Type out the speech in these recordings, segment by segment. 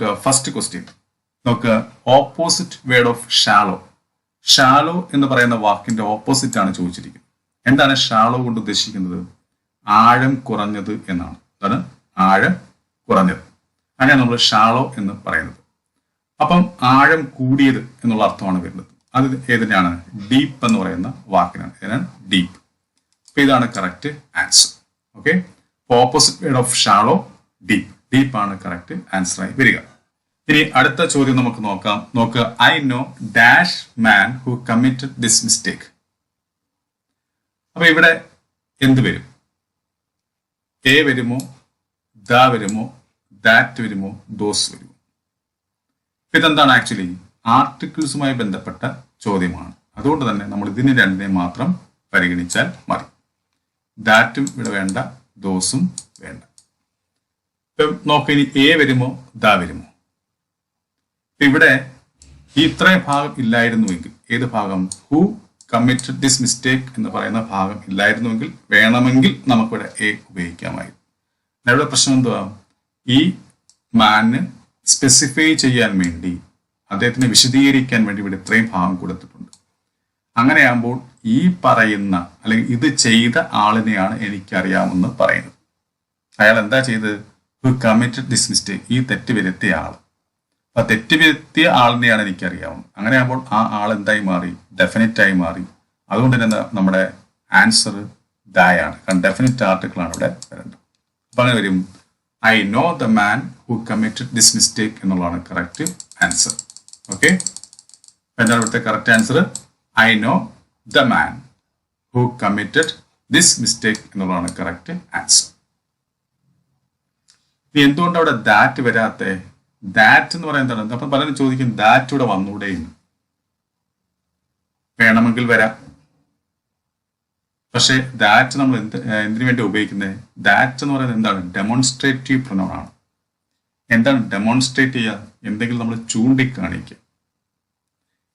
നോക്കുക first question നോക്കുക opposite word of shallow shallow എന്ന് പറയുന്ന വാക്കിന്റെ ഓപ്പോസിറ്റ് ആണ് ചോദിച്ചിരിക്കുന്നത്. എന്താണ് ഷാലോ കൊണ്ട് ഉദ്ദേശിക്കുന്നത്? ആഴം കുറഞ്ഞത് എന്നാണ്. അതാണ് ആഴം കുറഞ്ഞത്. അങ്ങനെ നമ്മൾ ഷാലോ എന്ന് പറയുന്നത്. അപ്പം ആഴം കൂടിയത് എന്നുള്ള അർത്ഥമാണ് വരുന്നത്. അത് ഏതിനാണ്? ഡീപ്പ് എന്ന് പറയുന്ന വാക്കിനാണ്. ഏതാണ് ഡീപ്പ് അപ്പൊ ഇതാണ് correct answer okay opposite word of shallow deep deep ആണ് കറക്റ്റ് ആൻസർ ആയി വരിക. ഇനി അടുത്ത ചോദ്യം നമുക്ക് നോക്കാം. നോക്കുക I know dash man who committed this mistake അപ്പൊ ഇവിടെ എന്ത് വരും? എ വരുമോ? ദ വരുമോ? ദാറ്റ് വരുമോ? ദോസ് വരുമോ? ഇതെന്താണ് ആക്ച്വലി ആർട്ടിക്കിൾസുമായി ബന്ധപ്പെട്ട ചോദ്യമാണ്. അതുകൊണ്ട് തന്നെ നമ്മൾ ഇതിന് രണ്ടിനെ മാത്രം പരിഗണിച്ചാൽ മതി. ദാറ്റും ഇവിടെ വേണ്ട ദോസും വേണ്ട. ഇപ്പം നോക്ക് ഇനി എ വരുമോ? ദ വരുമോ? ഇവിടെ ഈ ഇത്രയും ഭാഗം ഇല്ലായിരുന്നുവെങ്കിൽ ഏത് ഭാഗം? ഹു കമ്മിറ്റഡ് ദിസ് മിസ്റ്റേക്ക് എന്ന് പറയുന്ന ഭാഗം ഇല്ലായിരുന്നുവെങ്കിൽ വേണമെങ്കിൽ നമുക്കിവിടെ എ ഉപയോഗിക്കാമായിരുന്നു. ഇവിടെ പ്രശ്നം എന്തുവാ? ഈ മാന് സ്പെസിഫൈ ചെയ്യാൻ വേണ്ടി അദ്ദേഹത്തിന് വിശദീകരിക്കാൻ വേണ്ടി ഇവിടെ ഇത്രയും ഭാഗം കൊടുത്തിട്ടുണ്ട്. അങ്ങനെയാകുമ്പോൾ ഈ പറയുന്ന അല്ലെങ്കിൽ ഇത് ചെയ്ത ആളിനെയാണ് എനിക്കറിയാമെന്ന് പറയുന്നത്. അയാൾ എന്താ ചെയ്തത്? ഹു കമ്മിറ്റഡ് ദിസ് മിസ്റ്റേക്ക് ഈ തെറ്റ് വരുത്തിയ ആൾ അപ്പൊ തെറ്റ് വരുത്തിയ ആളിനെയാണ് എനിക്കറിയാവുന്നത്. അങ്ങനെയാകുമ്പോൾ ആ ആൾ എന്തായി മാറി? ഡെഫിനറ്റ് ആയി മാറി. അതുകൊണ്ട് തന്നെ നമ്മുടെ ആൻസർ ദയാണ് കാരണം ഡെഫിനറ്റ് ആർട്ടിക്കിൾ ആണ് ഇവിടെ വരേണ്ടത്. അപ്പൊ അങ്ങനെ വരും. I know the man who committed this mistake എന്നുള്ളതാണ് കറക്റ്റ് ആൻസർ ഓക്കെ എന്താണ് ഇവിടുത്തെ correct answer I know the man who committed this mistake എന്നുള്ളതാണ് കറക്റ്റ് ആൻസർ ഇനി എന്തുകൊണ്ട് അവിടെ ദാറ്റ് വരാത്തെ? ദാറ്റ് എന്ന് പറയാൻ എന്താണ്? അപ്പൊ പലരും ചോദിക്കും ദാറ്റ് ഇവിടെ വന്നൂടെ എന്ന്. വേണമെങ്കിൽ വരാം. പക്ഷെ ദാറ്റ് നമ്മൾ എന്ത് എന്തിനു വേണ്ടി ഉപയോഗിക്കുന്നത് ദാറ്റ് എന്ന് പറയുന്നത് എന്താണ്? ഡെമോൺസ്ട്രേറ്റീവ് പ്രൊനൗൺ ആണ്. എന്താണ് ഡെമോൺസ്ട്രേറ്റ് ചെയ്യുക? എന്തെങ്കിലും നമ്മൾ ചൂണ്ടിക്കാണിക്കുക.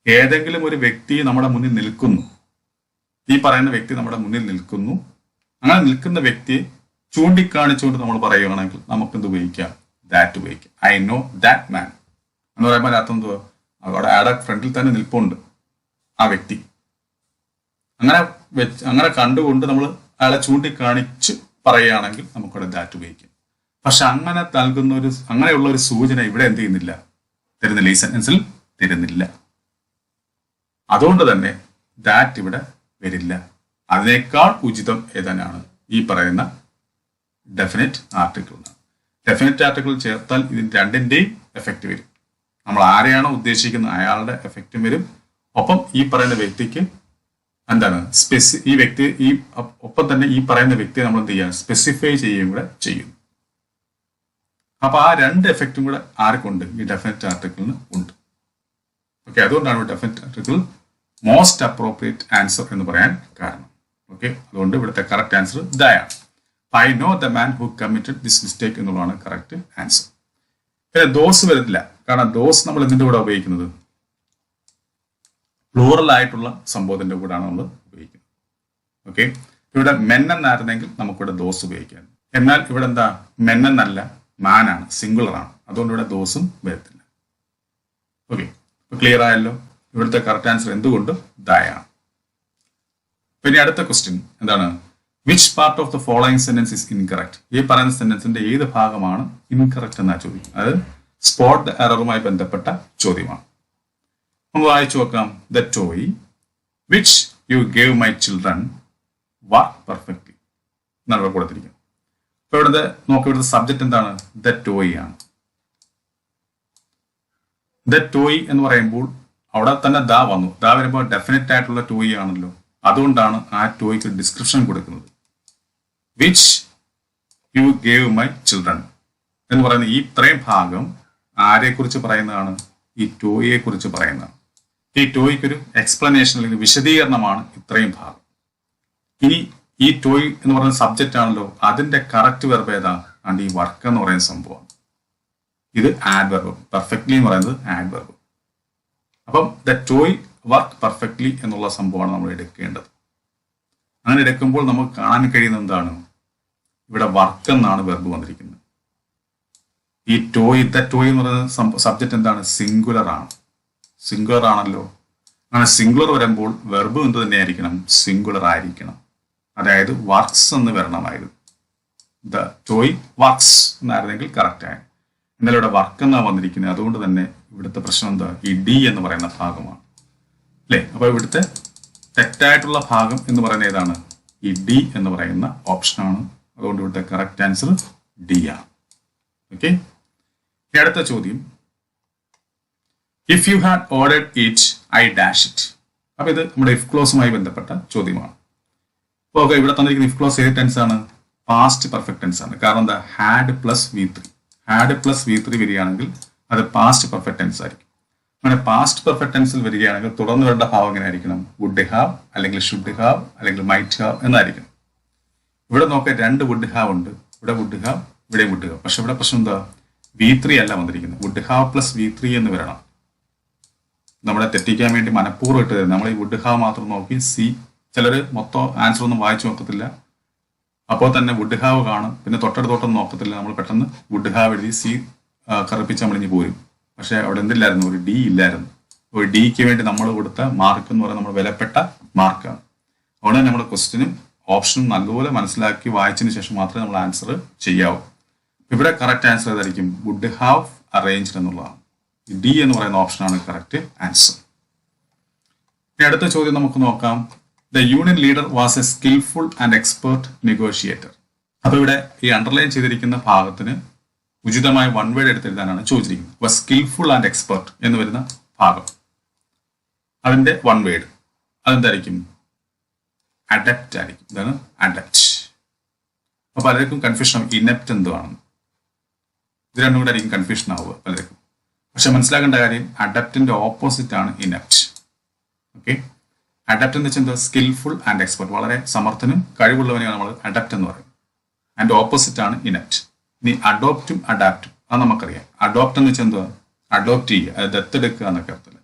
ഏതെങ്കിലും ഒരു വ്യക്തി നമ്മുടെ മുന്നിൽ നിൽക്കുന്നു. ഈ പറയുന്ന വ്യക്തി നമ്മുടെ മുന്നിൽ നിൽക്കുന്നു. അങ്ങനെ നിൽക്കുന്ന വ്യക്തിയെ ചൂണ്ടിക്കാണിച്ചുകൊണ്ട് നമ്മൾ പറയുകയാണെങ്കിൽ നമുക്ക് എന്ത് ഉപയോഗിക്കാം? ദാറ്റ് ഉപയോഗിക്കാം. ഐ നോ ദാറ്റ് മാൻ എന്ന് പറയുമ്പോൾ അർത്ഥം എന്തുവാ? അവിടെ ആടെ ഫ്രണ്ടിൽ തന്നെ നിൽപ്പുണ്ട്. ആ വ്യക്തി. അങ്ങനെ വെച്ച് അങ്ങനെ കണ്ടുകൊണ്ട് നമ്മൾ അയാളെ ചൂണ്ടിക്കാണിച്ച് പറയുകയാണെങ്കിൽ നമുക്കവിടെ ദാറ്റ് ഉപയോഗിക്കാം. പക്ഷെ അങ്ങനെ നൽകുന്ന ഒരു അങ്ങനെയുള്ള ഒരു സൂചന ഇവിടെ എന്ത് ചെയ്യുന്നില്ല. തരുന്നില്ല. ഈ സെന്റൻസിൽ തരുന്നില്ല. അതുകൊണ്ട് തന്നെ ദാറ്റ് ഇവിടെ വരില്ല. അതിനേക്കാൾ ഉചിതം ഏതാനാണ്? ഈ പറയുന്ന ഡെഫിനറ്റ് ആർട്ടിക്കിൾ എന്നാണ് ഡെഫിനറ്റ് ആർട്ടിക്കിൾ ചേർത്താൽ ഇതിന് രണ്ടിന്റെയും എഫക്റ്റ് വരും. നമ്മൾ ആരെയാണോ ഉദ്ദേശിക്കുന്നത് അയാളുടെ എഫക്റ്റും വരും. ഒപ്പം ഈ പറയുന്ന വ്യക്തിക്ക് എന്താണ്? സ്പെസി ഈ വ്യക്തി ഈ ഒപ്പം തന്നെ ഈ പറയുന്ന വ്യക്തിയെ നമ്മൾ എന്ത് ചെയ്യുക സ്പെസിഫൈ ചെയ്യുകയും കൂടെ ചെയ്യും. അപ്പൊ ആ രണ്ട് എഫക്റ്റും കൂടെ ആർക്കുണ്ട്? ഈ ഡെഫിനറ്റ് ആർട്ടിക്കിളിന് ഉണ്ട്. ഓക്കെ അതുകൊണ്ടാണ് definite article most appropriate answer എന്ന് പറയാൻ കാരണം. ഓക്കെ അതുകൊണ്ട് ഇവിടുത്തെ correct answer ദയാണ് I know the man who committed this mistake എന്നുള്ളതാണ് കറക്റ്റ് ആൻസർ പിന്നെ ദോസ് വരുന്നില്ല. കാരണം ദോസ് നമ്മൾ എന്തിന്റെ കൂടെ ഉപയോഗിക്കുന്നത്? പ്ലൂറൽ ആയിട്ടുള്ള സംഭവത്തിന്റെ കൂടെയാണ് നമ്മൾ ഉപയോഗിക്കുന്നത്. ഓക്കെ ഇവിടെ മെൻ എന്നായിരുന്നെങ്കിൽ നമുക്കിവിടെ ദോസ് ഉപയോഗിക്കാം. എന്നാൽ ഇവിടെ എന്താ? മെൻ എന്നല്ല മാനാണ് സിംഗുലർ ആണ്. അതുകൊണ്ട് ഇവിടെ ദോസും വരത്തില്ല. ഓക്കെ ക്ലിയർ ആയല്ലോ? ഇവിടുത്തെ കറക്റ്റ് ആൻസർ എന്തുകൊണ്ട്? ദയാണ് പിന്നെ അടുത്ത ക്വസ്റ്റ്യൻ എന്താണ്? Which part of the following sentence is incorrect ഈ പറയുന്ന സെന്റൻസിന്റെ ഏത് ഭാഗമാണ് ഇൻകറക്റ്റ് എന്നാ ചോദ്യം അത് സ്പോട്ട് എററുമായി ബന്ധപ്പെട്ട ചോദ്യമാണ്. നമുക്ക് വായിച്ചു നോക്കാം. The toy which you gave my children work perfectly എന്നാണ് ഇവിടെ കൊടുത്തിരിക്കുന്നത്. അപ്പൊ ഇവിടുത്തെ നോക്കി ഇവിടുത്തെ സബ്ജക്ട് എന്താണ്? ദ ടോയ് ആണ്. ദ ടോയ് എന്ന് പറയുമ്പോൾ അവിടെ തന്നെ ദ വന്നു. ദ വരുമ്പോൾ ഡെഫിനറ്റ് ആയിട്ടുള്ള ടോയ് ആണല്ലോ. അതുകൊണ്ടാണ് ആ ടോയ്ക്ക് ഡിസ്ക്രിപ്ഷൻ കൊടുക്കുന്നത്. Which you gave my children എന്ന് പറയുന്ന ഈ ഇത്രയും ഭാഗം ആരെക്കുറിച്ച് പറയുന്നതാണ്? ഈ ടോയെ കുറിച്ച് പറയുന്നതാണ്. ഈ ടോയ്ക്ക് ഒരു എക്സ്പ്ലനേഷൻ അല്ലെങ്കിൽ വിശദീകരണമാണ് ഇത്രയും ഭാഗം. ഇനി ഈ ടോയ് എന്ന് പറയുന്ന സബ്ജക്റ്റ് ആണല്ലോ അതിന്റെ കറക്റ്റ് വെർബ് ഏതാ? ആണ്ട് ഈ വർക്ക് എന്ന് പറയുന്ന സംഭവം. ഇത് ആഡ് വെർബ് പെർഫെക്റ്റ്ലി എന്ന് പറയുന്നത് ആഡ് വെർബ് അപ്പം ദ ടോയ് വർക്ക് പെർഫെക്റ്റ്ലി എന്നുള്ള സംഭവമാണ് നമ്മൾ എടുക്കേണ്ടത്. അങ്ങനെ എടുക്കുമ്പോൾ നമുക്ക് കാണാൻ കഴിയുന്ന എന്താണ്? ഇവിടെ വർക്ക് എന്നാണ് വെർബ് വന്നിരിക്കുന്നത്. ഈ ടോയ് ദ ടോയ് എന്ന് പറയുന്ന സബ്ജക്റ്റ് എന്താണ്? സിംഗുലർ ആണ്. സിംഗുലർ ആണല്ലോ. അങ്ങനെ സിംഗുലർ വരുമ്പോൾ വെർബ് എന്ത് തന്നെയായിരിക്കണം? സിംഗുലർ ആയിരിക്കണം. അതായത് വർക്ക്സ് എന്ന് വരണമായിരുന്നു. ദ ടോയ് വർക്ക്സ് എന്നായിരുന്നെങ്കിൽ കറക്റ്റ് ആയി എന്നാൽ ഇവിടെ വർക്ക് എന്നാണ് വന്നിരിക്കുന്നത്? അതുകൊണ്ട് തന്നെ ഇവിടുത്തെ പ്രശ്നം എന്താ? ഈ ഡി എന്ന് പറയുന്ന ഭാഗമാണ്. അല്ലേ? അപ്പൊ ഇവിടുത്തെ തെറ്റായിട്ടുള്ള ഭാഗം എന്ന് പറയുന്ന ഏതാണ്? ഈ ഡി എന്ന് പറയുന്ന ഓപ്ഷനാണ് അതുകൊണ്ട് ഇവിടുത്തെ കറക്റ്റ് ആൻസർ ഡി ആണ്. ഓക്കെ ഇനി അടുത്ത ചോദ്യം. If you had ordered it I dash it അപ്പൊ ഇത് നമ്മുടെ ഇഫ് ക്ലോസുമായി ബന്ധപ്പെട്ട ചോദ്യമാണ്. അപ്പോൾ ഓക്കെ ഇവിടെ തന്നിരിക്കുന്ന ഇഫ് ക്ലോസ് ഏത് ടെൻസ് ആണ്? പാസ്റ്റ് പെർഫെക്റ്റ് ടെൻസ് ആണ്. കാരണം എന്താ? Had plus V three had plus V three വരികയാണെങ്കിൽ അത് പാസ്റ്റ് പെർഫെക്റ്റ് ടെൻസ് ആയിരിക്കും. അങ്ങനെ പാസ്റ്റ് പെർഫെക്റ്റ് ടെൻസിൽ വരികയാണെങ്കിൽ തുടർന്ന് വരേണ്ട ഭാവം എങ്ങനെ ആയിരിക്കണം? വുഡ് ഹാവ് അല്ലെങ്കിൽ ഷുഡ് ഹാവ് അല്ലെങ്കിൽ മൈറ്റ് ഹാവ് എന്നായിരിക്കും ഇവിടെ നോക്കാം രണ്ട് വുഡ് ഹാവ് ഉണ്ട്. ഇവിടെ വുഡ് ഹാവ് ഇവിടെ വുഡ് ഹാവ് പക്ഷെ ഇവിടെ പ്രശ്നം എന്താ? വി ത്രീ അല്ല വന്നിരിക്കുന്നത്. Would have plus V three എന്ന് വരണം. നമ്മളെ തെറ്റിക്കാൻ വേണ്ടി മനഃപൂർവം ഇട്ട് തരും നമ്മൾ ഈ വുഡ് ഹാവ് മാത്രം നോക്കി സി ചിലർ മൊത്തം ആൻസർ ഒന്നും വായിച്ചു നോക്കത്തില്ല. അപ്പോൾ തന്നെ വുഡ് ഹാവ് കാണും. പിന്നെ തൊട്ടടുത്തോട്ടൊന്നും നോക്കത്തില്ല. നമ്മൾ പെട്ടെന്ന് വുഡ് ഹാവ് എഴുതി സി കറുപ്പിച്ച് നമ്മളിഞ്ഞ് പോരും. പക്ഷെ അവിടെ എന്തില്ലായിരുന്നു? ഒരു ഡി ഇല്ലായിരുന്നു. ഒരു ഡിക്ക് വേണ്ടി നമ്മൾ കൊടുത്ത മാർക്ക് എന്ന് പറയുന്നത് നമ്മൾ വിലപ്പെട്ട മാർക്കാണ് അതുകൊണ്ട് നമ്മുടെ ക്വസ്റ്റിനും ഓപ്ഷനും നല്ലപോലെ മനസ്സിലാക്കി വായിച്ചതിന് ശേഷം മാത്രമേ നമ്മൾ ആൻസർ ചെയ്യാവൂ. ഇവിടെ കറക്റ്റ് ആൻസർ ഏതായിരിക്കും? വുഡ് ഹാവ് അറേഞ്ച്ഡ് എന്നുള്ളതാണ്. ഡി എന്ന് പറയുന്ന ഓപ്ഷനാണ് കറക്റ്റ് ആൻസർ. ഇനി അടുത്ത ചോദ്യം നമുക്ക് നോക്കാം. The union leader was a skilful and expert negotiator അപ്പൊ ഇവിടെ ഈ അണ്ടർലൈൻ ചെയ്തിരിക്കുന്ന ഭാഗത്തിന് ഉചിതമായ വൺ വേഡ് എടുത്തെഴുതാനാണ് ചോദിച്ചിരിക്കുന്നത്. അപ്പൊ സ്കിൽഫുൾ ആൻഡ് എക്സ്പേർട്ട് എന്ന് വരുന്ന ഭാഗം. അതിന്റെ വൺ വേഡ് അതെന്തായിരിക്കും? അഡപ്റ്റ് ആയിരിക്കും. ഇതാണ് അഡപ്റ്റ് അപ്പൊ പലർക്കും കൺഫ്യൂഷൻ ആവും. ഇനപ്റ്റ് എന്തുവാണെന്ന്. ഇത് രണ്ടും കൂടെ ആയിരിക്കും കൺഫ്യൂഷൻ ആവുക പലർക്കും. പക്ഷെ മനസ്സിലാക്കേണ്ട കാര്യം അഡപ്റ്റിന്റെ ഓപ്പോസിറ്റ് ആണ് ഇനപ്റ്റ് ഓക്കെ അഡപ്റ്റ് എന്ന് വെച്ചാൽ എന്താ? സ്കിൽഫുൾ ആൻഡ് എക്സ്പെർട്ട് വളരെ സമർത്ഥനും കഴിവുള്ളവനെയാണ് നമ്മൾ അഡപ്റ്റ് എന്ന് പറയും ആൻഡ് ഓപ്പോസിറ്റ് ആണ് ഇനപ്റ്റ് ഇനി അഡോപ്റ്റും അഡാപ്റ്റും അത് നമുക്കറിയാം. അഡോപ്റ്റ് എന്ന് വെച്ചാൽ എന്താ? അഡോപ്റ്റ് ചെയ്യുക. അത് ദത്തെടുക്കുക എന്നൊക്കെ അർത്ഥത്തിൽ.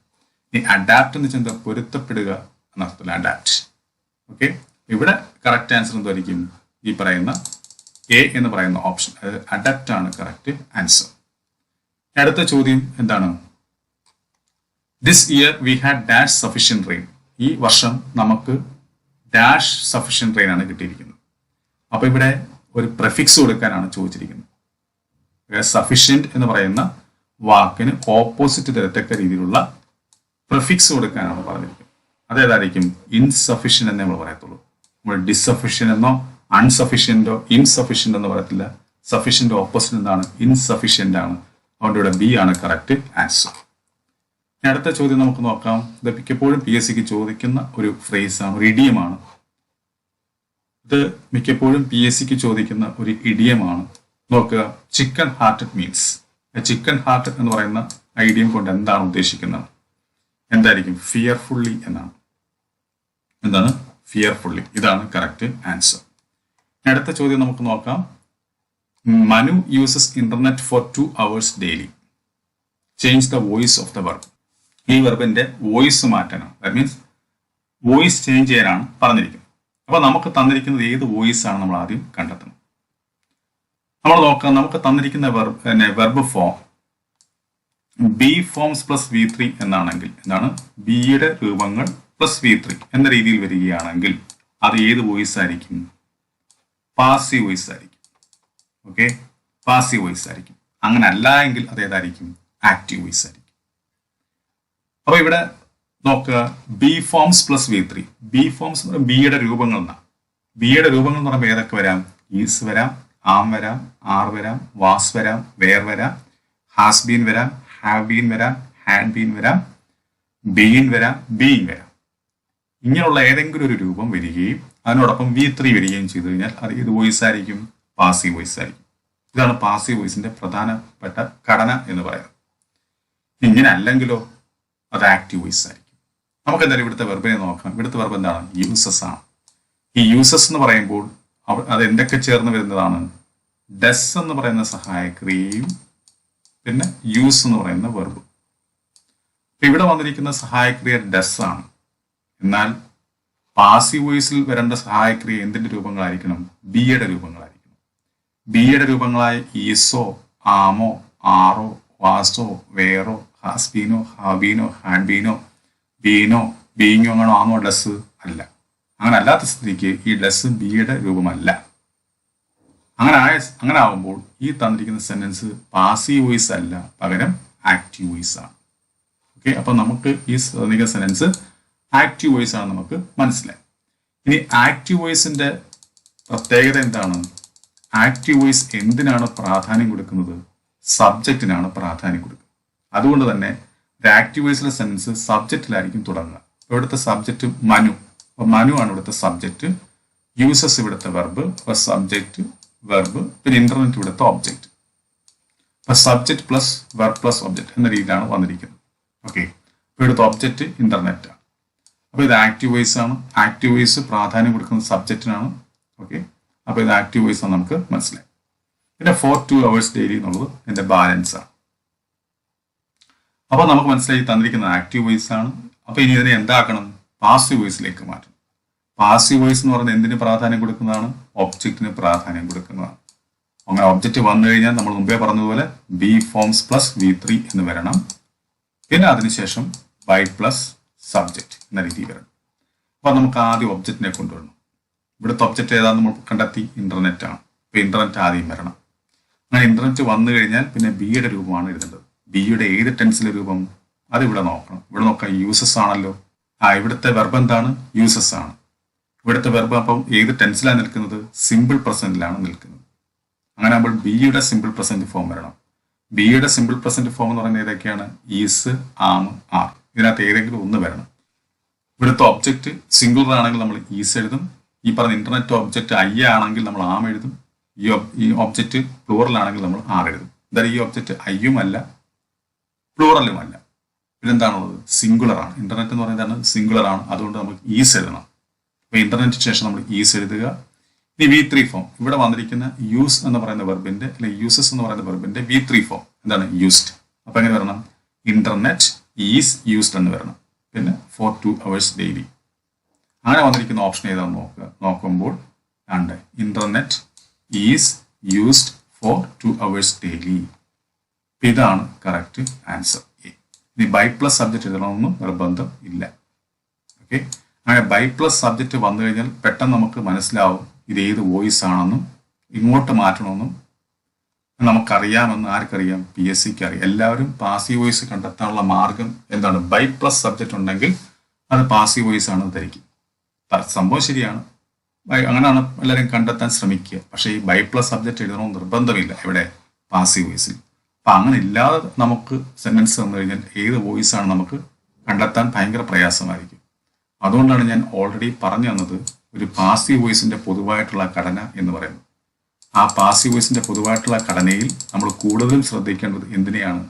ഇനി അഡാപ്റ്റ് എന്ന് വെച്ചാൽ എന്താ? പൊരുത്തപ്പെടുക എന്നർത്ഥത്തിൽ അഡാപ്റ്റ് ഓക്കെ ഇവിടെ കറക്റ്റ് ആൻസർ എന്തായിരിക്കും ഈ പറയുന്ന എ എന്ന് പറയുന്ന ഓപ്ഷൻ അതായത് അഡപ്റ്റ് ആണ് കറക്റ്റ് ആൻസർ അടുത്ത ചോദ്യം എന്താണ്? This year we had dash sufficient rain ഈ വർഷം നമുക്ക് ഡാഷ് സഫിഷ്യൻ റെയിൻ ആണ് കിട്ടിയിരിക്കുന്നത്. അപ്പൊ ഇവിടെ ഒരു പ്രഫിക്സ് കൊടുക്കാനാണ് ചോദിച്ചിരിക്കുന്നത്. സഫിഷ്യന്റ് എന്ന് പറയുന്ന വാക്കിന് ഓപ്പോസിറ്റ് തരത്തക്ക രീതിയിലുള്ള പ്രിഫിക്സ് കൊടുക്കാനാണ് പറഞ്ഞിരിക്കുന്നത്. അതേതായിരിക്കും? ഇൻസഫിഷ്യൻ എന്നേ നമ്മൾ പറയത്തുള്ളൂ. നമ്മൾ ഡിസഫിഷ്യൻ എന്നോ അൺസഫിഷ്യന്റോ ഇൻസഫിഷ്യന്റ് എന്ന് പറയത്തില്ല. സഫിഷ്യന്റ് ഓപ്പോസിറ്റ് എന്താണ്? ഇൻസഫിഷ്യന്റ് ആണ്. അതുകൊണ്ട് ഇവിടെ ബി ആണ് കറക്റ്റ് ആൻസർ അടുത്ത ചോദ്യം നമുക്ക് നോക്കാം. ഇത് മിക്കപ്പോഴും പി എസ് സിക്ക് ചോദിക്കുന്ന ഒരു ഫ്രേസ് ആണ് ഒരു ഇഡിയമാണ് ഇത് മിക്കപ്പോഴും പി എസ് സിക്ക് ചോദിക്കുന്ന ഒരു ഇഡിയമാണ് നോക്കുക chicken hearted means chicken heart എന്ന് പറയുന്ന ഐഡിയം കൊണ്ട് എന്താണ് ഉദ്ദേശിക്കുന്നത്? എന്തായിരിക്കും? ഫിയർഫുള്ളി എന്നാണ്. എന്താണ്? ഫിയർഫുള്ളി ഇതാണ് കറക്റ്റ് ആൻസർ അടുത്ത ചോദ്യം നമുക്ക് നോക്കാം. Manu uses internet for two hours daily change the voice of the verb ഈ വെർബിന്റെ വോയിസ് മാറ്റണം. ദാറ്റ് മീൻസ് വോയിസ് ചേഞ്ച് ചെയ്യാനാണ് പറഞ്ഞിരിക്കുന്നത്. അപ്പൊ നമുക്ക് തന്നിരിക്കുന്നത് ഏത് വോയിസ് ആണ് നമ്മൾ ആദ്യം കണ്ടെത്തണം. നമ്മൾ നോക്കാം. നമുക്ക് തന്നിരിക്കുന്ന verb verb form be forms plus V three എന്നാണെങ്കിൽ എന്താണ്? ബിയുടെ രൂപങ്ങൾ പ്ലസ് വി ത്രീ എന്ന രീതിയിൽ വരികയാണെങ്കിൽ അത് ഏത് വോയിസ് ആയിരിക്കും? പാസി വോയിസ് ആയിരിക്കും. ഓക്കെ പാസി വോയിസ് ആയിരിക്കും. അങ്ങനെ അല്ല എങ്കിൽ അത് ഏതായിരിക്കും? ആക്റ്റീവ് വോയിസ് ആയിരിക്കും. അപ്പൊ ഇവിടെ നോക്കുക. Be forms plus V three be forms ബിയുടെ രൂപങ്ങൾ എന്നാ ബിയുടെ രൂപങ്ങൾ എന്ന് പറയുമ്പോൾ ഏതൊക്കെ വരാം? ഈസ് വരാം ആം വരാം ആർ വരാം വാസ് വരാം വേർ വരാം ഹാസ്ബീൻ വരാം ഹാവ് ബീൻ വരാം ഹാഡ് ബീൻ വരാം ബീൻ വരാം ബീങ് വരാം. ഇങ്ങനെയുള്ള ഏതെങ്കിലും ഒരു രൂപം വരികയും അതിനോടൊപ്പം വി ത്രീ വരികയും ചെയ്തു കഴിഞ്ഞാൽ അത് ഇത് വോയിസ് ആയിരിക്കും? പാസീവ് വോയിസ് ആയിരിക്കും. ഇതാണ് പാസീവ് വോയിസിന്റെ പ്രധാനപ്പെട്ട ഘടന എന്ന് പറയുന്നത്. ഇങ്ങനെ അല്ലെങ്കിലോ അത് ആക്റ്റീവ് വോയിസ് ആയിരിക്കും. നമുക്ക് എന്തായാലും ഇവിടുത്തെ വെർബിനെ നോക്കാം. ഇവിടുത്തെ വെർബ് എന്താണ്? യൂസസ് ആണ്. ഈ യൂസസ് എന്ന് പറയുമ്പോൾ അത് എന്തൊക്കെ ചേർന്ന് വരുന്നതാണ്? ഡെസ് എന്ന് പറയുന്ന സഹായക്രിയയും പിന്നെ യൂസ് എന്ന് പറയുന്ന വെർബ് ഇവിടെ വന്നിരിക്കുന്ന സഹായക്രിയ ഡസ് ആണ്. എന്നാൽ പാസീവ് വോയിസിൽ വരേണ്ട സഹായക്രിയ എന്തിന്റെ രൂപങ്ങളായിരിക്കണം? ബിയുടെ രൂപങ്ങളായിരിക്കണം. ബിയുടെ രൂപങ്ങളായ ഈസോ ആമോ ആറോ വാസോ വേറോ ഹാസ്ബീനോ ഹാബീനോ ഹാൻബീനോ ബീനോ ബീങ്ങോ അങ്ങനെ ആമോ ഡസ് അല്ല. അങ്ങനെ അല്ലാത്ത സ്ഥിതിക്ക് ഈ ഡസ് ബിയുടെ രൂപമല്ല. അങ്ങനെ ആയ അങ്ങനെ ആവുമ്പോൾ ഈ തന്നിരിക്കുന്ന സെന്റൻസ് പാസീവ് വോയിസ് അല്ല പകരം ആക്റ്റീവ് വോയിസ് ആണ്. ഓക്കെ അപ്പൊ നമുക്ക് ഈ തന്നിരിക്കുന്ന സെന്റൻസ് ആക്റ്റീവ് വോയിസ് ആണ് നമുക്ക് മനസ്സിലായി. ഇനി ആക്റ്റീവ് വോയിസിന്റെ പ്രത്യേകത എന്താണ്? ആക്റ്റീവ് വോയിസ് എന്തിനാണ് പ്രാധാന്യം കൊടുക്കുന്നത്? സബ്ജക്റ്റിനാണ് പ്രാധാന്യം കൊടുക്കുന്നത്. അതുകൊണ്ട് തന്നെ ആക്റ്റീവ് വോയിസിലെ സെന്റൻസ് സബ്ജക്റ്റിലായിരിക്കും തുടങ്ങുക. ഇവിടുത്തെ സബ്ജക്റ്റ് മനു. അപ്പൊ മനു ആണ് ഇവിടുത്തെ സബ്ജക്റ്റ് യൂസസ് ഇവിടുത്തെ വെർബ് സബ്ജക്റ്റ് വെർബ് പിന്നെ ഇന്റർനെറ്റ് ഇവിടുത്തെ ഒബ്ജക്റ്റ് അപ്പൊ subject plus verb plus object എന്ന രീതിയിലാണ് വന്നിരിക്കുന്നത്. ഓക്കെ ഇപ്പൊ ഇവിടുത്തെ ഒബ്ജക്റ്റ് ഇന്റർനെറ്റ് ആണ്. അപ്പൊ ഇത് ആക്റ്റീവ് വോയിസ് ആണ്. ആക്റ്റീവ് വോയിസ് പ്രാധാന്യം കൊടുക്കുന്ന സബ്ജക്റ്റിനാണ് ഓക്കെ അപ്പൊ ഇത് ആക്റ്റീവ് വോയിസ് ആണ് നമുക്ക് മനസ്സിലായി പിന്നെ ഫോർ ടു അവേഴ്സ് ഡെയിലി എന്നുള്ളത് ഇതിന്റെ ബാലൻസ് ആണ്. അപ്പൊ നമുക്ക് മനസ്സിലായി തന്നിരിക്കുന്നത് ആക്റ്റീവ് വോയിസ് ആണ്. അപ്പൊ ഇനി ഇതിനെ എന്താക്കണം? പാസീവ് വോയിസിലേക്ക് മാറ്റണം. പാസീവ് വോയിസ് എന്ന് പറയുന്നത് എന്തിന് പ്രാധാന്യം കൊടുക്കുന്നതാണ്? ഒബ്ജക്റ്റിന് പ്രാധാന്യം കൊടുക്കുന്നതാണ്. അങ്ങനെ ഒബ്ജക്റ്റ് വന്നു കഴിഞ്ഞാൽ നമ്മൾ മുമ്പേ പറഞ്ഞതുപോലെ be forms plus V three എന്ന് വരണം. പിന്നെ അതിനുശേഷം ബൈ പ്ലസ് സബ്ജക്റ്റ് എന്ന രീതിയിൽ വരണം. അപ്പൊ നമുക്ക് ആദ്യം ഒബ്ജക്റ്റിനെ കൊണ്ടുവരണം. ഇവിടുത്തെ ഒബ്ജക്റ്റ് ഏതാണെന്ന് നമ്മൾ കണ്ടെത്തി? ഇന്റർനെറ്റ് ആണ്. അപ്പൊ ഇന്റർനെറ്റ് ആദ്യം വരണം. അങ്ങനെ ഇന്റർനെറ്റ് വന്നു കഴിഞ്ഞാൽ പിന്നെ ബിയുടെ രൂപമാണ് എഴുതേണ്ടത്. ബിയുടെ ഏത് ടെൻസിലെ രൂപം? അത് ഇവിടെ നോക്കണം. ഇവിടെ നോക്കാം യൂസസ് ആണല്ലോ. ആ ഇവിടുത്തെ വെർബ് എന്താണ്? യൂസസ് ആണ്. ഇവിടുത്തെ വെർബ് അപ്പം ഏത് ടെൻസിലാണ് നിൽക്കുന്നത്? സിമ്പിൾ പ്രസന്റിലാണ് നിൽക്കുന്നത്. അങ്ങനെ ആകുമ്പോൾ ബിയുടെ സിമ്പിൾ പ്രസന്റ് ഫോം വരണം. ബിയുടെ സിമ്പിൾ പ്രസന്റ് ഫോം എന്ന് പറയുന്നത് ഏതൊക്കെയാണ്? ഈസ് ആം ആർ ഇതിനകത്ത് ഏതെങ്കിലും ഒന്ന് വരണം. ഇവിടുത്തെ ഒബ്ജക്റ്റ് സിംഗുലർ ആണെങ്കിൽ നമ്മൾ ഈസ് എഴുതും. ഈ പറഞ്ഞ ഇന്റർനെറ്റ് ഒബ്ജക്റ്റ് ഐ ആണെങ്കിൽ നമ്മൾ ആം എഴുതും. ഈ ഈ ഒബ്ജക്റ്റ് പ്ലൂറൽ ആണെങ്കിൽ നമ്മൾ ആർ എഴുതും. എന്തായാലും ഈ ഒബ്ജക്റ്റ് ഐയും അല്ല പ്ലൂറലും അല്ല. പിന്നെന്താണുള്ളത്? സിംഗുലർ ആണ്. ഇന്റർനെറ്റ് എന്ന് പറയുന്നതാണ് സിംഗുലർ ആണ്. അതുകൊണ്ട് നമുക്ക് ഈസ് എഴുതണം. അപ്പൊ ഇന്റർനെറ്റ് ശേഷം നമ്മൾ ഈസ് എഴുതുക. ഇനി വി ത്രീ ഫോം ഇവിടെ വന്നിരിക്കുന്ന യൂസ് എന്ന് പറയുന്ന വെർബിന്റെ അല്ലെങ്കിൽ യൂസസ് എന്ന് പറയുന്ന വെർബിന്റെ വി ത്രീ ഫോം എന്താണ് യൂസ്ഡ് അപ്പൊ എങ്ങനെ വരണം? ഇന്റർനെറ്റ് ഈസ് യൂസ്ഡ് എന്ന് വരണം. പിന്നെ ഫോർ ടു അവേഴ്സ് ഡെയിലി അങ്ങനെ വന്നിരിക്കുന്ന ഓപ്ഷൻ ഏതാണെന്ന് നോക്കുക. നോക്കുമ്പോൾ ഉണ്ട് internet is used for two hours daily ഇതാണ് കറക്റ്റ് ആൻസർ ഇനി ബൈ പ്ലസ് സബ്ജക്റ്റ് എഴുതണമെന്നും നിർബന്ധം ഇല്ല. ഓക്കെ അങ്ങനെ ബൈ പ്ലസ് സബ്ജക്റ്റ് വന്നു കഴിഞ്ഞാൽ പെട്ടെന്ന് നമുക്ക് മനസ്സിലാവും ഇത് ഏത് വോയിസ് ആണെന്നും ഇങ്ങോട്ട് മാറ്റണമെന്നും നമുക്കറിയാമെന്ന് ആർക്കറിയാം? പി എസ് സിക്ക് അറിയാം. എല്ലാവരും പാസീവ് വോയിസ് കണ്ടെത്താനുള്ള മാർഗം എന്താണ്? ബൈ പ്ലസ് സബ്ജക്റ്റ് ഉണ്ടെങ്കിൽ അത് പാസീവ് വോയിസ് ആണെന്ന് ധരിക്കും. സംഭവം ശരിയാണ്. അങ്ങനെയാണ് എല്ലാവരും കണ്ടെത്താൻ ശ്രമിക്കുക. പക്ഷേ ഈ ബൈ പ്ലസ് സബ്ജക്റ്റ് എഴുതണമെന്ന് നിർബന്ധമില്ല ഇവിടെ പാസീവ് വോയിസിൽ അപ്പം അങ്ങനെ ഇല്ലാതെ നമുക്ക് സെന്റൻസ് തന്നു കഴിഞ്ഞാൽ ഏത് വോയിസ് ആണ് നമുക്ക് കണ്ടെത്താൻ ഭയങ്കര പ്രയാസമായിരിക്കും. അതുകൊണ്ടാണ് ഞാൻ ഓൾറെഡി പറഞ്ഞു തന്നത് ഒരു പാസീവ് വോയിസിന്റെ പൊതുവായിട്ടുള്ള ഘടന എന്ന് പറയുന്നത്. ആ പാസീവ് വോയിസിന്റെ പൊതുവായിട്ടുള്ള ഘടനയിൽ നമ്മൾ കൂടുതലും ശ്രദ്ധിക്കേണ്ടത് എന്തിനെയാണ്?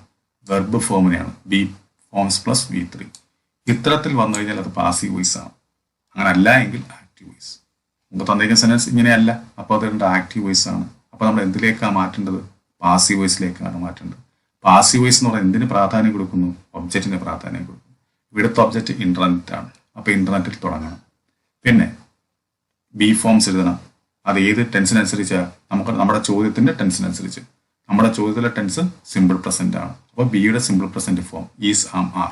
Verb ഫോമിനെയാണ് be forms plus V three ഇത്തരത്തിൽ വന്നു കഴിഞ്ഞാൽ അത് പാസീവ് വോയിസ് ആണ്. അങ്ങനെ അല്ല എങ്കിൽ ആക്റ്റീവ് വോയിസ് നമുക്ക് തന്നിരിക്കുന്ന സെന്റൻസ് ഇങ്ങനെയല്ല. അപ്പോൾ അതുകൊണ്ട് ആക്റ്റീവ് വോയിസ് ആണ്. അപ്പോൾ നമ്മൾ എന്തിലേക്കാണ് മാറ്റേണ്ടത്? പാസീവ് വോയിസിലേക്കാണ് മാറ്റേണ്ടത്. പാസീവ് വോയിസ് എന്ന് പറഞ്ഞാൽ എന്തിന് പ്രാധാന്യം കൊടുക്കുന്നു? ഒബ്ജക്റ്റിന് പ്രാധാന്യം കൊടുക്കുന്നു. ഇവിടുത്തെ ഒബ്ജക്റ്റ് ഇന്റർനെറ്റ് ആണ്. അപ്പോൾ ഇന്റർനെറ്റിൽ തുടങ്ങണം. പിന്നെ ബി ഫോംസ് എഴുതണം. അത് ഏത് ടെൻസിനനുസരിച്ച് നമുക്ക് നമ്മുടെ ചോദ്യത്തിന്റെ ടെൻസിനനുസരിച്ച് നമ്മുടെ ചോദ്യത്തിലെ ടെൻസ് സിമ്പിൾ പ്രസന്റ് ആണ്. അപ്പോൾ ബിയുടെ simple present form is am are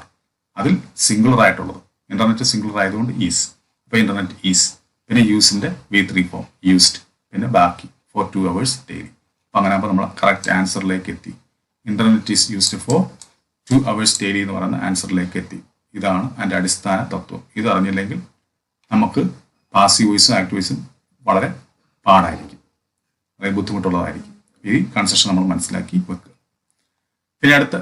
അതിൽ സിംഗുലർ ആയിട്ടുള്ളത്. ഇന്റർനെറ്റ് സിംഗുലർ ആയതുകൊണ്ട് ഈസ് അപ്പോൾ ഇന്റർനെറ്റ് ഈസ് പിന്നെ യൂസിന്റെ വി ത്രീ ഫോം യൂസ്ഡ് പിന്നെ ബാക്കി ഫോർ ടു അവേഴ്സ് ഡെയിലി അപ്പോൾ അങ്ങനെ ആകുമ്പോൾ നമ്മൾ കറക്റ്റ് ആൻസറിലേക്ക് എത്തി. Internet is used for two hours daily എന്ന് പറയുന്ന ആൻസറിലേക്ക് എത്തി. ഇതാണ് അതിന്റെ അടിസ്ഥാന തത്വം. ഇത് അറിഞ്ഞില്ലെങ്കിൽ നമുക്ക് പാസീവ് വോയിസും ആക്റ്റീവ് വോയിസും വളരെ പാടായിരിക്കും. അതായത് ബുദ്ധിമുട്ടുള്ളതായിരിക്കും. ഈ കൺസെഷൻ നമ്മൾ മനസ്സിലാക്കി വെക്കുക. പിന്നെ അടുത്ത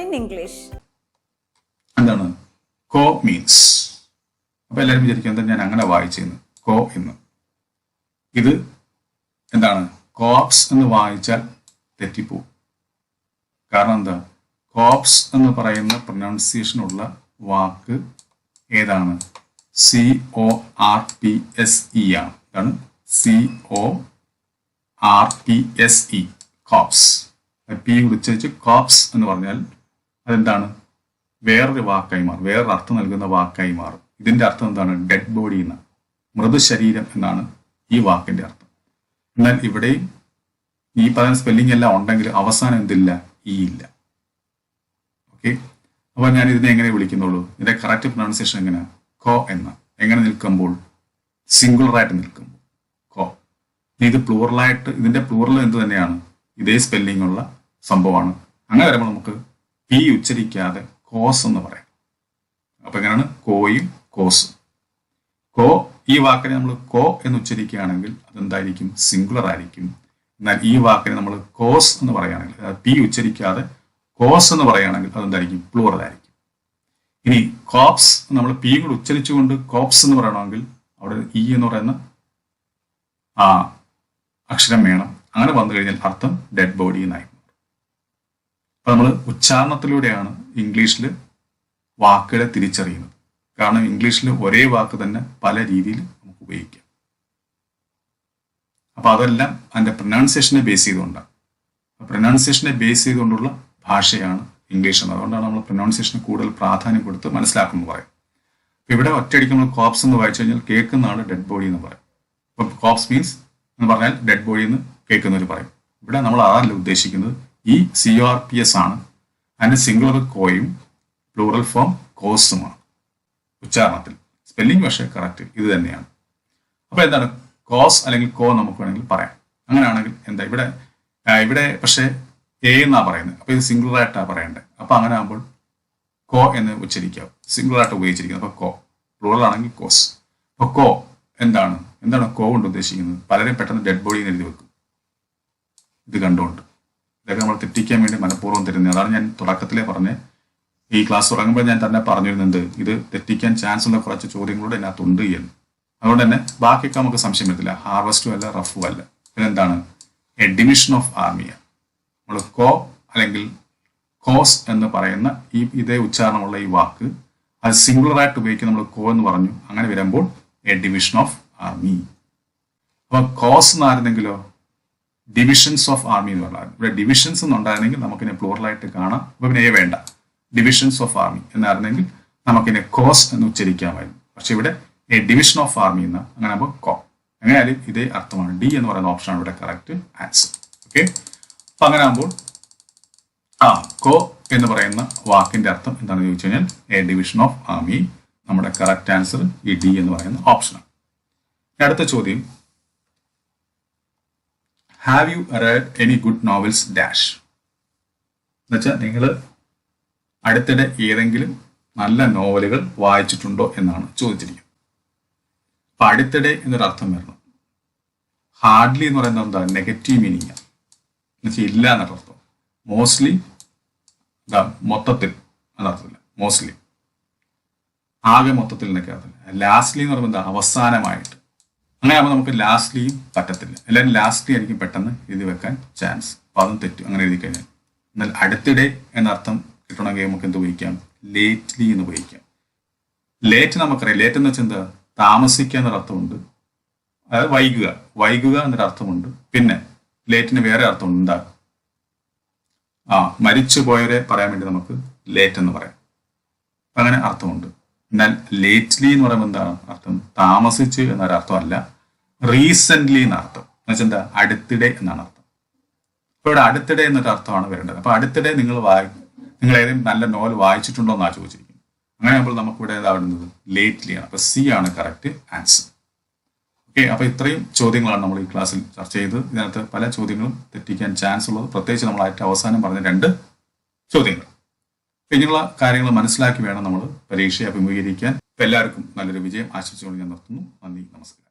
in English എന്താണ്? കോ മീൻസ്. അപ്പൊ എല്ലാവരും വിചാരിക്കും എന്താ ഞാൻ അങ്ങനെ വായിച്ചിരുന്നു കോ എന്ന്. ഇത് എന്താണ്? കോപ്സ് എന്ന് വായിച്ചാൽ തെറ്റിപ്പോവും. കാരണം എന്താ? കോപ്സ് എന്ന് പറയുന്ന പ്രൊനൗൺസിയേഷനുള്ള വാക്ക് ഏതാണ്? C O R P S E ആണ്. ഇതാണ് C O R P S E corpse. P വിളിച്ചു കോപ്സ് എന്ന് പറഞ്ഞാൽ അതെന്താണ്? വേറൊരു വാക്കായി മാറും. വേറൊരു അർത്ഥം നൽകുന്ന വാക്കായി മാറും. ഇതിന്റെ അർത്ഥം എന്താണ്? ഡെഡ് ബോഡി എന്ന മൃദുശരീരം എന്നാണ് ഈ വാക്കിന്റെ അർത്ഥം. എന്നാൽ ഇവിടെയും ഈ പറയുന്ന സ്പെല്ലിംഗ് എല്ലാം ഉണ്ടെങ്കിൽ അവസാനം എന്തില്ല? ഈ ഇല്ല. ഓക്കെ അപ്പൊ ഞാൻ ഇതിനെ എങ്ങനെ വിളിക്കുന്നുള്ളൂ? ഇതിന്റെ കറക്റ്റ് പ്രൊണൗൺസിയേഷൻ എങ്ങനെ? കോ എന്ന എങ്ങനെ നിൽക്കുമ്പോൾ? സിംഗുലർ ആയിട്ട് നിൽക്കുമ്പോൾ. കോ. ഇത് പ്ലൂറലായിട്ട് ഇതിന്റെ പ്ലൂറൽ എന്ത് തന്നെയാണ്? ഇതേ സ്പെല്ലിംഗ് ഉള്ള സംഭവമാണ്. അങ്ങനെ വരുമ്പോൾ നമുക്ക് പി ഉച്ചരിക്കാതെ കോസ് എന്ന് പറയും. അപ്പൊ എങ്ങനെയാണ്? കോയും കോസും. കോ ഈ വാക്കിനെ നമ്മൾ കോ എന്ന് ഉച്ചരിക്കുകയാണെങ്കിൽ അതെന്തായിരിക്കും? സിംഗുലർ ആയിരിക്കും. എന്നാൽ ഈ വാക്കിനെ നമ്മൾ കോസ് എന്ന് പറയുകയാണെങ്കിൽ പി ഉച്ചരിക്കാതെ കോസ് എന്ന് പറയുകയാണെങ്കിൽ അതെന്തായിരിക്കും? പ്ലൂറൽ ആയിരിക്കും. ഇനി കോപ്സ് നമ്മൾ പി കൂടെ ഉച്ചരിച്ചുകൊണ്ട് കോപ്സ് എന്ന് പറയണമെങ്കിൽ അവിടെ ഇ എന്ന് പറയുന്ന ആ അക്ഷരം വേണം. അങ്ങനെ വന്നു കഴിഞ്ഞാൽ അർത്ഥം ഡെഡ് ബോഡി എന്നായി. അപ്പൊ നമ്മൾ ഉച്ചാരണത്തിലൂടെയാണ് ഇംഗ്ലീഷിൽ വാക്കുകളെ തിരിച്ചറിയുന്നത്. കാരണം ഇംഗ്ലീഷിൽ ഒരേ വാക്ക് തന്നെ പല രീതിയിൽ നമുക്ക് ഉപയോഗിക്കാം. അപ്പൊ അതെല്ലാം അതിന്റെ പ്രൊനൗൺസിയേഷനെ ബേസ് ചെയ്തുകൊണ്ടാണ്. പ്രൊനൗൺസിയേഷനെ ബേസ് ചെയ്തുകൊണ്ടുള്ള ഭാഷയാണ് ഇംഗ്ലീഷ് എന്ന്. അതുകൊണ്ടാണ് നമ്മൾ പ്രൊനൗൺസിയേഷന് കൂടുതൽ പ്രാധാന്യം കൊടുത്ത് മനസ്സിലാക്കുമെന്ന് പറയും. അപ്പൊ ഇവിടെ ഒറ്റയടിക്ക് നമ്മൾ കോപ്സ് എന്ന് വായിച്ചു കഴിഞ്ഞാൽ കേൾക്കുന്ന ആൾ ഡെഡ് ബോഡി എന്ന് പറയും. അപ്പൊ കോപ്സ് മീൻസ് എന്ന് പറഞ്ഞാൽ ഡെഡ് ബോഡി എന്ന് കേൾക്കുന്നവർ പറയും. ഇവിടെ നമ്മൾ അതല്ല ഉദ്ദേശിക്കുന്നത്? ഈ സി ആർ പി എസ് ആണ്. അതിന് സിംഗുലർ കോയും പ്ലൂറൽ ഫോം കോസുമാണ് ഉച്ചാരണത്തിൽ. സ്പെല്ലിംഗ് പക്ഷേ കറക്റ്റ് ഇത് തന്നെയാണ്. അപ്പൊ എന്താണ്? കോസ് അല്ലെങ്കിൽ കോ നമുക്ക് വേണമെങ്കിൽ പറയാം. അങ്ങനെയാണെങ്കിൽ എന്താ? ഇവിടെ ഇവിടെ പക്ഷേ എ എന്നാ പറയുന്നത്. അപ്പോൾ ഇത് സിംഗുലർ ആയിട്ടാണ് പറയേണ്ടത്. അപ്പോൾ അങ്ങനെ ആകുമ്പോൾ കോ എന്ന് ഉച്ചരിക്കാം. സിംഗുലർ ആയിട്ട് ഉപയോഗിച്ചിരിക്കുന്നത്. അപ്പോൾ കോ പ്ലൂറൽ ആണെങ്കിൽ കോസ് അപ്പോൾ കോ എന്താണ്? എന്താണ് കോ കൊണ്ട് ഉദ്ദേശിക്കുന്നത്? പലരും പെട്ടെന്ന് ഡെഡ് ബോഡി എഴുതി വെക്കും. ഇത് കണ്ടുകൊണ്ട്. ഇതൊക്കെ നമ്മൾ തെറ്റിക്കാൻ വേണ്ടി മനഃപൂർവം തരുന്നത് അതാണ് ഞാൻ തുടക്കത്തിലേ പറഞ്ഞത് ഈ ക്ലാസ് തുടങ്ങുമ്പോൾ ഞാൻ തന്നെ പറഞ്ഞിരുന്നത് ഇത് തെറ്റിക്കാൻ ചാൻസ് ഉള്ള കുറച്ച് ചോദ്യങ്ങളോട് അതിനകത്തുണ്ട് എന്ന്. അതുകൊണ്ട് തന്നെ ബാക്കിയൊക്കെ നമുക്ക് സംശയം വരത്തില്ല. ഹാർവസ്റ്റും അല്ല റഫും അല്ല. പിന്നെന്താണ്? എ ഡിവിഷൻ ഓഫ് ആർമിയ നമ്മൾ കോ അല്ലെങ്കിൽ കോസ് എന്ന് പറയുന്ന ഈ ഇതേ ഉച്ചാരണമുള്ള ഈ വാക്ക് അത് സിംഗുലറായിട്ട് ഉപയോഗിക്കുന്ന നമ്മൾ കോ എന്ന് പറഞ്ഞു. അങ്ങനെ വരുമ്പോൾ എ ഡിവിഷൻ ഓഫ് ആർമി അപ്പൊ കോസ് എന്നായിരുന്നെങ്കിലോ ഡിവിഷൻസ് ഓഫ് ആർമി എന്ന് പറഞ്ഞാൽ ഇവിടെ ഡിവിഷൻസ് എന്നുണ്ടായിരുന്നെങ്കിൽ നമുക്കിനെ പ്ലൂറലായിട്ട് കാണാം. അപ്പൊ പിന്നെ എ വേണ്ട. ഡിവിഷൻസ് ഓഫ് ആർമി എന്നായിരുന്നെങ്കിൽ നമുക്കിനെ കോസ് എന്ന് ഉച്ചരിക്കാമായിരുന്നു. പക്ഷെ ഇവിടെ എ ഡിവിഷൻ ഓഫ് ആർമി എന്ന് അങ്ങനെ ആകുമ്പോൾ കോ എങ്ങനെയായാലും ഇതേ അർത്ഥമാണ്. ഡി എന്ന് പറയുന്ന ഓപ്ഷനാണ് ഇവിടെ കറക്റ്റ് ആൻസർ ഓക്കെ അപ്പൊ അങ്ങനെ ആകുമ്പോൾ ആ കോ എന്ന് പറയുന്ന വാക്കിന്റെ അർത്ഥം എന്താണെന്ന് ചോദിച്ചു കഴിഞ്ഞാൽ എ ഡിവിഷൻ ഓഫ് ആർമി നമ്മുടെ കറക്റ്റ് ആൻസർ ഈ ഡി എന്ന് പറയുന്ന ഓപ്ഷനാണ് അടുത്ത ചോദ്യം have you read any good novels dash എന്നുവെച്ചാൽ നിങ്ങൾ അടുത്തിടെ ഏതെങ്കിലും നല്ല നോവലുകൾ വായിച്ചിട്ടുണ്ടോ എന്നാണ് ചോദിച്ചിരിക്കുന്നത്. അപ്പൊ അടുത്തിടെ എന്നൊരു അർത്ഥം വരണം. ഹാർഡ്ലി എന്ന് പറയുന്നത് എന്താ? നെഗറ്റീവ് മീനിങ് എന്നുവെച്ചാൽ ഇല്ല എന്നൊരു അർത്ഥം. മോസ്റ്റ്ലി എന്താ മൊത്തത്തിൽ എന്നർത്ഥമില്ല മോസ്റ്റ്ലി ആകെ മൊത്തത്തിൽ എന്നൊക്കെ അർത്ഥമില്ല. ലാസ്റ്റ്ലി എന്ന് പറയുമ്പോൾ എന്താ? അവസാനമായിട്ട്. അങ്ങനെ ആകുമ്പോൾ നമുക്ക് ലാസ്റ്റ്ലിയും പറ്റത്തില്ല. എല്ലാവരും ലാസ്റ്റ്ലി ആയിരിക്കും പെട്ടെന്ന് എഴുതി വെക്കാൻ ചാൻസ് അപ്പൊ അതും തെറ്റും. അങ്ങനെ എഴുതി കഴിഞ്ഞാൽ. എന്നാൽ അടുത്തിടെ എന്നർത്ഥം കിട്ടണമെങ്കിൽ നമുക്ക് എന്ത് ഉപയോഗിക്കാം? ലേറ്റ്ലി എന്ന് ഉപയോഗിക്കാം. ലേറ്റ് നമുക്കറിയാം. ലേറ്റ് എന്ന് വെച്ചാൽ എന്താ? താമസിക്കുക എന്നൊരർത്ഥമുണ്ട് അതായത് വൈകുക. വൈകുക എന്നൊരർത്ഥമുണ്ട് പിന്നെ ലേറ്റിന് വേറെ അർത്ഥമുണ്ട്. എന്താ? ആ മരിച്ചു പോയവരെ പറയാൻ വേണ്ടി നമുക്ക് ലേറ്റ് എന്ന് പറയാം. അങ്ങനെ അർത്ഥമുണ്ട്. എന്നാൽ ലേറ്റ്ലി എന്ന് പറയുമ്പോൾ എന്താണ് അർത്ഥം? താമസിച്ച് എന്നൊരർത്ഥമല്ല റീസെന്റ്ലി റീസെന്റ് എന്ന അർത്ഥം. എന്നുവെച്ചാൽ എന്താ? അടുത്തിടെ എന്നാണ് അർത്ഥം. അപ്പോൾ ഇവിടെ അടുത്തിടെ എന്നൊരു അർത്ഥമാണ് വരേണ്ടത്. അപ്പൊ അടുത്തിടെ നിങ്ങൾ വായി നിങ്ങൾ ഏതെങ്കിലും നല്ല നോവൽ വായിച്ചിട്ടുണ്ടോ എന്നാണ് ചോദിച്ചിരിക്കുന്നത്. അങ്ങനെ ആകുമ്പോൾ നമുക്ക് ഇവിടെ ഏതാവുന്നത് ലേറ്റ്ലി ആണ്. അപ്പൊ സി ആണ് കറക്റ്റ് ആൻസർ ഓക്കെ അപ്പൊ ഇത്രയും ചോദ്യങ്ങളാണ് നമ്മൾ ഈ ക്ലാസ്സിൽ ചർച്ച ചെയ്തത്. ഇതിനകത്ത് പല ചോദ്യങ്ങളും തെറ്റിക്കാൻ ചാൻസ് ഉള്ളത്. പ്രത്യേകിച്ച് നമ്മൾ ആയിട്ട് അവസാനം പറഞ്ഞ രണ്ട് ചോദ്യങ്ങൾ. ഇങ്ങനെയുള്ള കാര്യങ്ങൾ മനസ്സിലാക്കി വേണം നമ്മൾ പരീക്ഷയെ അഭിമുഖീകരിക്കാൻ. എല്ലാവർക്കും നല്ലൊരു വിജയം. ആശംസിച്ചുകൊണ്ട് ഞാൻ നിർത്തുന്നു. നന്ദി നമസ്കാരം.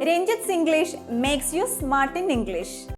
Ranjith's English makes you smart in English